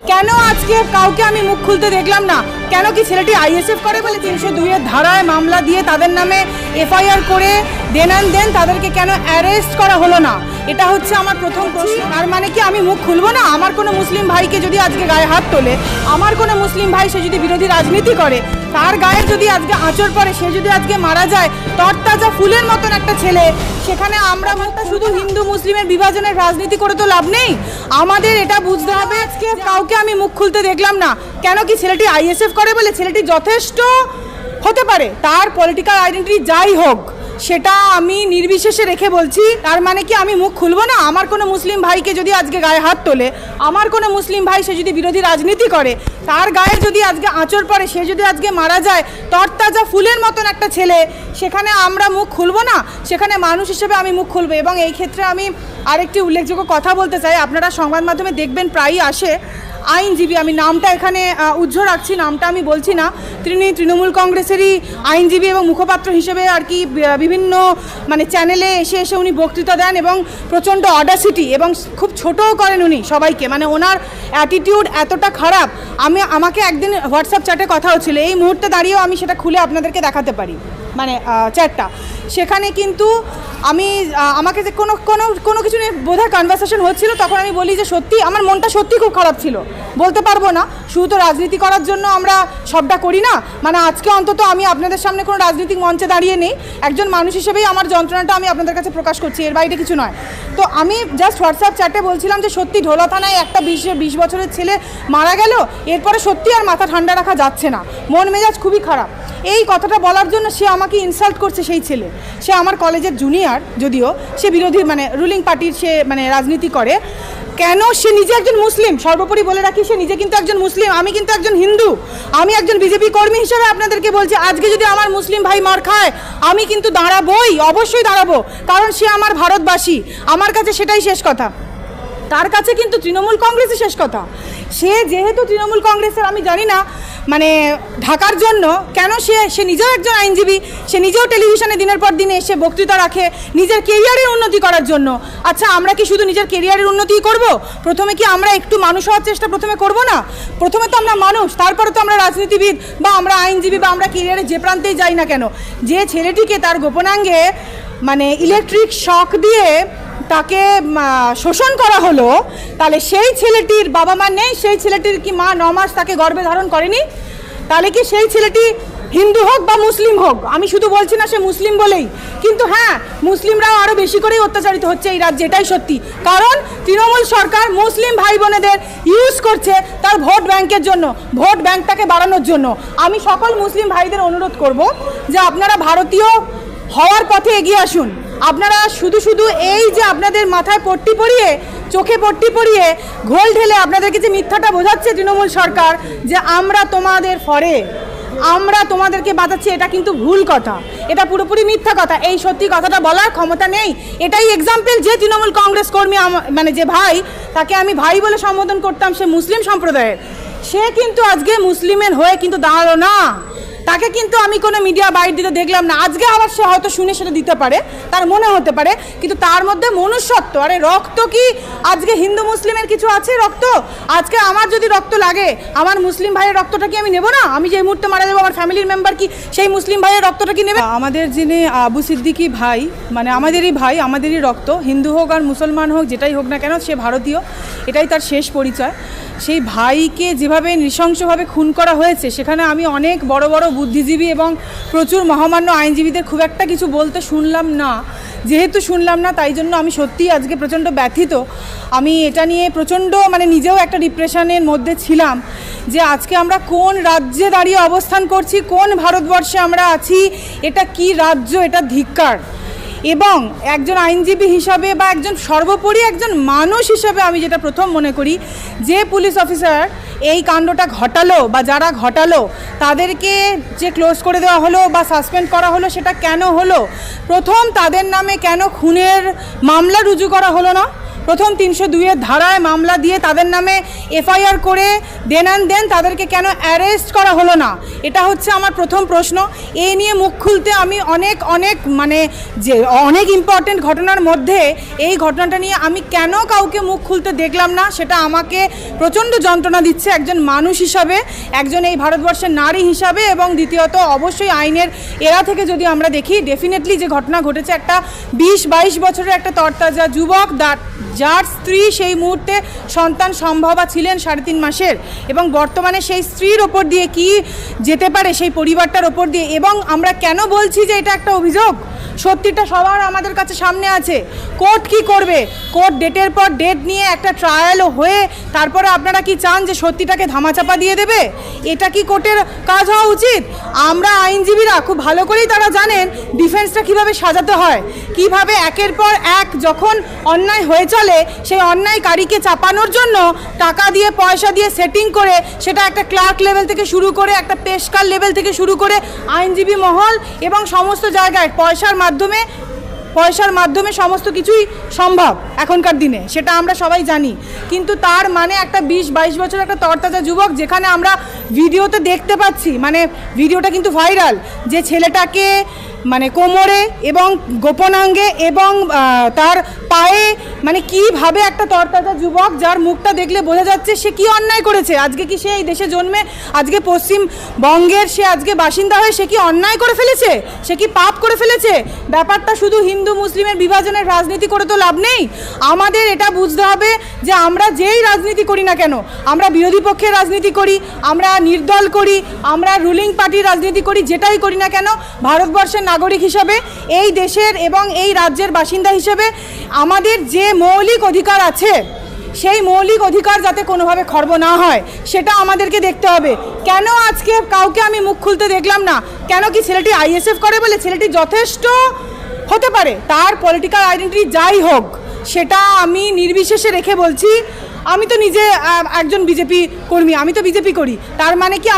কেন আজকে কাউকে আমি মুখ খুলতে দেখলাম না? কেন কি ছেলেটি আইএসএফ করে বলে তিনশো দুইয়ের ধারায় মামলা দিয়ে তাদের নামে এফআইআর করে দেন অ্যান্ড দেন তাদেরকে কেন অ্যারেস্ট করা হলো না? এটা হচ্ছে আমার প্রথম প্রশ্ন। তার মানে কি আমি মুখ খুলবো না? আমার কোনো মুসলিম ভাইকে যদি আজকে গায়ে হাত তোলে আমার কোনো মুসলিম ভাই সে যদি বিরোধী রাজনীতি করে তার গায়ে যদি আজকে আঁচড় পড়ে সে যদি আজকে মারা যায় তরতাজা ফুলের মতন একটা ছেলে সেখানে আমরা বলতে শুধু হিন্দু মুসলিমের বিভাজনের রাজনীতি করে তো লাভ নেই? আমাদের এটা বুঝতে হবে আজকে কাউকে আমি মুখ খুলতে দেখলাম না। কেন কি ছেলেটি আইএসএফ করে বলে ছেলেটি যথেষ্ট হতে পারে? তার পলিটিক্যাল আইডেন্টিটি যাই হোক, সেটা আমি নির্বিশেষে রেখে বলছি। তার মানে কি আমি মুখ খুলবো না? আমার কোনো মুসলিম ভাইকে যদি আজকে গায়ে হাত তোলে, আমার কোনো মুসলিম ভাই সে যদি বিরোধী রাজনীতি করে তার গায়ে যদি আজকে আঁচড় পড়ে, সে যদি আজকে মারা যায়, তরতাজা ফুলের মতন একটা ছেলে, সেখানে আমরা মুখ খুলবো না? সেখানে মানুষ হিসেবে আমি মুখ খুলবো। এবং এই ক্ষেত্রে আমি আরেকটি উল্লেখযোগ্য কথা বলতে চাই। আপনারা সংবাদ মাধ্যমে দেখবেন, প্রায়ই আসে আইনজীবী। আমি নামটা এখানে উজ্জ্ব রাখছি, নামটা আমি বলছি না। তিনি তৃণমূল কংগ্রেসেরই আইনজীবী এবং মুখপাত্র হিসেবে আর কি বিভিন্ন মানে চ্যানেলে এসে এসে উনি বক্তৃতা দেন এবং প্রচণ্ড অডাসিটি এবং খুব ছোটও করেন উনি সবাইকে। মানে ওনার অ্যাটিটিউড এতটা খারাপ। আমি আমাকে একদিন হোয়াটসঅ্যাপ চ্যাটে কথা হচ্ছিল এই মুহূর্তে দাঁড়িয়েও আমি সেটা খুলে আপনাদেরকে দেখাতে পারি। মানে চ্যাটটা সেখানে কিন্তু আমি আমাকে যে কোনো কোনো কোনো কিছু নিয়ে বোধহয় কনভারসেশন হচ্ছিল, তখন আমি বলি যে, সত্যি, আমার মনটা সত্যি খুব খারাপ ছিল। বলতে পারব না। শুধু তো রাজনীতি করার জন্য আমরা সবটা করি না। মানে আজকে অন্তত আমি আপনাদের সামনে কোনো রাজনৈতিক মঞ্চে দাঁড়িয়ে নেই। একজন মানুষ হিসেবেই আমার যন্ত্রণাটা আমি আপনাদের কাছে প্রকাশ করছি। এর বাইরে কিছু নয়। তো আমি জাস্ট হোয়াটসঅ্যাপ চ্যাটে বলছিলাম যে, সত্যি, ঢোলা থানায় একটা বিশ বিশ বছরের ছেলে মারা গেল। এরপরে সত্যি আর মাথা ঠান্ডা রাখা যাচ্ছে না। মন মেজাজ খুবই খারাপ। এই কথাটা বলার জন্য সে আমাকে ইনসাল্ট করছে সেই ছেলে। সে আমার কলেজের জুনিয়র যদিও সে বিরোধী মানে রুলিং পার্টির সে মানে রাজনীতি করে। কেন সে নিজে একজন মুসলিম? সর্বোপরি বলে রাখি, সে নিজে কিন্তু একজন মুসলিম, আমি কিন্তু একজন হিন্দু। আমি একজন বিজেপি কর্মী হিসেবে আপনাদেরকে বলছি, আজকে যদি আমার মুসলিম ভাই মার খায়, আমি কিন্তু দাঁড়াবোই, অবশ্যই দাঁড়াবো। কারণ সে আমার ভারতবাসী, আমার কাছে সেটাই শেষ কথা। তার কাছে কিন্তু তৃণমূল কংগ্রেসই শেষ কথা। সে যেহেতু তৃণমূল কংগ্রেসের, আমি জানি না মানে ঢাকার জন্য কেন সে সে নিজেও একজন আইনজীবী, সে নিজেও টেলিভিশনে দিনের পর দিন এসে বক্তৃতা রাখে নিজের কেরিয়ারের উন্নতি করার জন্য। আচ্ছা আমরা কি শুধু নিজের কেরিয়ারের উন্নতিই করব? প্রথমে কি আমরা একটু মানুষ হওয়ার চেষ্টা প্রথমে করব না? প্রথমে তো আমরা মানুষ, তারপরে তো আমরা রাজনীতিবিদ বা আমরা আইনজীবী বা আমরা কেরিয়ারে যে প্রান্তেই যাই না কেন? যে ছেলেটিকে তার গোপনাঙ্গে মানে ইলেকট্রিক শক দিয়ে তাকে শোষণ করা হলো, তাহলে সেই ছেলেটির বাবা মা নেই, সেই ছেলেটির কি মা ন মাস তাকে গর্ভে ধারণ করেনি? তাহলে কি সেই ছেলেটি হিন্দু হোক বা মুসলিম হোক, আমি শুধু বলছি না সে মুসলিম বলেই, কিন্তু হ্যাঁ মুসলিমরাও আরও বেশি করেই অত্যাচারিত হচ্ছে এই রাজ্যে, এটাই সত্যি। কারণ তৃণমূল সরকার মুসলিম ভাই বোনেদের ইউজ করছে তার ভোট ব্যাংকের জন্য, ভোট ব্যাংকটাকে বাড়ানোর জন্য। আমি সকল মুসলিম ভাইদের অনুরোধ করব যে আপনারা ভারতীয় হওয়ার পথে এগিয়ে আসুন। আপনারা শুধু শুধু এই যে আপনাদের মাথায় পট্টি পরিয়ে, চোখে পট্টি পরিয়ে ঘোল ঢেলে আপনাদেরকে যে মিথ্যাটা বোঝাচ্ছে তৃণমূল সরকার যে আমরা তোমাদের ফরে, আমরা তোমাদেরকে বাঁচাচ্ছি, এটা কিন্তু ভুল কথা। এটা পুরোপুরি মিথ্যা কথা। এই সত্যি কথাটা বলার ক্ষমতা নেই। এটাই এক্সাম্পল যে তৃণমূল কংগ্রেস কর্মী মানে যে ভাই, তাকে আমি ভাই বলে সম্বোধন করতাম সে মুসলিম সম্প্রদায়ের। সে কিন্তু আজকে মুসলিমের হয়ে কিন্তু দাঁড়াল না। তাকে কিন্তু আমি কোনো মিডিয়া বাইট দিতে দেখলাম না। আজকে আবার সে হয়তো শুনে সেটা দিতে পারে, তার মনে হতে পারে, কিন্তু তার মধ্যে মনুষ্যত্ব। আরে রক্ত কি আজকে হিন্দু মুসলিমের কিছু আছে রক্ত? আজকে আমার যদি রক্ত লাগে, আমার মুসলিম ভাইয়ের রক্তটা কি আমি নেব না? আমি যে মুহূর্তে মারা যাব, আমার ফ্যামিলির মেম্বার কি সেই মুসলিম ভাইয়ের রক্তটা কি নেবে? আমাদের যিনি আবু সিদ্দিকি ভাই মানে আমাদেরই ভাই, আমাদেরই রক্ত, হিন্দু হোক আর মুসলমান হোক, যেটাই হোক না কেন, সে ভারতীয়, এটাই তার শেষ পরিচয়। সেই ভাইকে যেভাবে নৃশংসভাবে খুন করা হয়েছে, সেখানে আমি অনেক বড় বড় বুদ্ধিজীবী এবং প্রচুর মহামান্য আইনজীবীদের খুব একটা কিছু বলতে শুনলাম না। যেহেতু শুনলাম না, তাই জন্য আমি সত্যিই আজকে প্রচণ্ড ব্যথিত। আমি এটা নিয়ে প্রচণ্ড মানে নিজেও একটা ডিপ্রেশনের মধ্যে ছিলাম যে আজকে আমরা কোন রাজ্যে দাঁড়িয়ে অবস্থান করছি, কোন ভারতবর্ষে আমরা আছি, এটা কি রাজ্য, এটা ধিক্কার। এবং একজন আইনজীবী হিসাবে বা একজন সর্বোপরি একজন মানুষ হিসাবে আমি যেটা প্রথম মনে করি, যে পুলিশ অফিসার এই কাণ্ডটা ঘটালো বা যারা ঘটালো, তাদেরকে যে ক্লোজ করে দেওয়া হলো বা সাসপেন্ড করা হলো সেটা কেন হলো? প্রথম তাদের নামে কেন খুনের মামলা রুজু করা হলো না? প্রথম তিনশো দুইয়ের ধারায় মামলা দিয়ে তাদের নামে এফআইআর করে দেন অ্যান্ড দেন তাদেরকে কেন অ্যারেস্ট করা হলো না? এটা হচ্ছে আমার প্রথম প্রশ্ন। এই নিয়ে মুখ খুলতে আমি অনেক অনেক মানে যে অনেক ইম্পর্টেন্ট ঘটনার মধ্যে এই ঘটনাটা নিয়ে আমি কেন কাউকে মুখ খুলতে দেখলাম না, সেটা আমাকে প্রচণ্ড যন্ত্রণা দিচ্ছে একজন মানুষ হিসাবে, একজন এই ভারতবর্ষের নারী হিসাবে এবং দ্বিতীয়ত অবশ্যই আইনের এরা থেকে যদি আমরা দেখি ডেফিনেটলি যে ঘটনা ঘটেছে একটা বিশ বাইশ বছরের একটা তরতাজা যুবক দা- যার স্ত্রী সেই মুহূর্তে সন্তান সম্ভবা ছিলেন সাড়ে তিন মাসের। এবং বর্তমানে সেই স্ত্রীর ওপর দিয়ে কি যেতে পারে সেই পরিবারটার ওপর দিয়ে, এবং আমরা কেন বলছি যে এটা একটা অভিযোগ? সত্যিটা সবার আমাদের কাছে সামনে আছে। কোর্ট কি করবে? কোর্ট ডেটের পর ডেট নিয়ে একটা ট্রায়ালও হয়ে তারপরে আপনারা কি চান যে সত্যিটাকে ধামাচাপা দিয়ে দেবে? এটা কি কোর্টের কাজ হওয়া উচিত? আমরা আইনজীবীরা খুব ভালো করেই তারা জানেন ডিফেন্সটা কীভাবে সাজাতে হয়। কীভাবে একের পর এক যখন অন্যায় হয়ে চলে, সেই অন্যায়কারীকে চাপানোর জন্য টাকা দিয়ে, পয়সা দিয়ে সেটিং করে, সেটা একটা ক্লার্ক লেভেল থেকে শুরু করে, একটা পেশকার লেভেল থেকে শুরু করে আইনজীবী মহল এবং সমস্ত জায়গায় পয়সার মাধ্যমে, পয়সার মাধ্যমে সমস্ত কিছুই সম্ভব এখনকার দিনে, সেটা আমরা সবাই জানি। কিন্তু তার মানে একটা বিশ, বাইশ বছর একটা তরতাজা যুবক যেখানে আমরা ভিডিওতে দেখতে পাচ্ছি মানে ভিডিওটা কিন্তু ভাইরাল, যে ছেলেটাকে মানে কোমরে এবং গোপনাঙ্গে এবং তার পায়ে মানে কীভাবে একটা তরতাজা যুবক যার মুখটা দেখলে বোঝা যাচ্ছে সে কি অন্যায় করেছে? আজকে কি সে এই দেশে জন্মে? আজকে পশ্চিমবঙ্গের সে আজকে বাসিন্দা হয়ে সে কি অন্যায় করে ফেলেছে? সে কি পাপ করে ফেলেছে? ব্যাপারটা শুধু হিন্দু মুসলিমের বিভাজনের রাজনীতি করে তো লাভ নেই। আমাদের এটা বুঝতে হবে যে আমরা যেই রাজনীতি করি না কেন, আমরা বিরোধী পক্ষের রাজনীতি করি, আমরা নির্দল করি, আমরা রুলিং পার্টির রাজনীতি করি, যেটাই করি না কেন, ভারতবর্ষের নাগরিক হিসাবে, এই দেশের এবং এই রাজ্যের বাসিন্দা হিসেবে আমাদের যে মৌলিক অধিকার আছে, সেই মৌলিক অধিকার যাতে কোনোভাবে খর্ব না হয়, সেটা আমাদেরকে দেখতে হবে। কেন আজকে কাউকে আমি মুখ খুলতে দেখলাম না? কেন কি ছেলেটি আইএসএফ করে বলে ছেলেটি যথেষ্ট হতে পারে? তার পলিটিক্যাল আইডেন্টিটি যাই হোক, সেটা আমি নির্বিশেষে রেখে বলছি, আমি তো নিজে একজন বিজেপি কর্মী, আমি তো বিজেপি করি। তার মানে কি আমি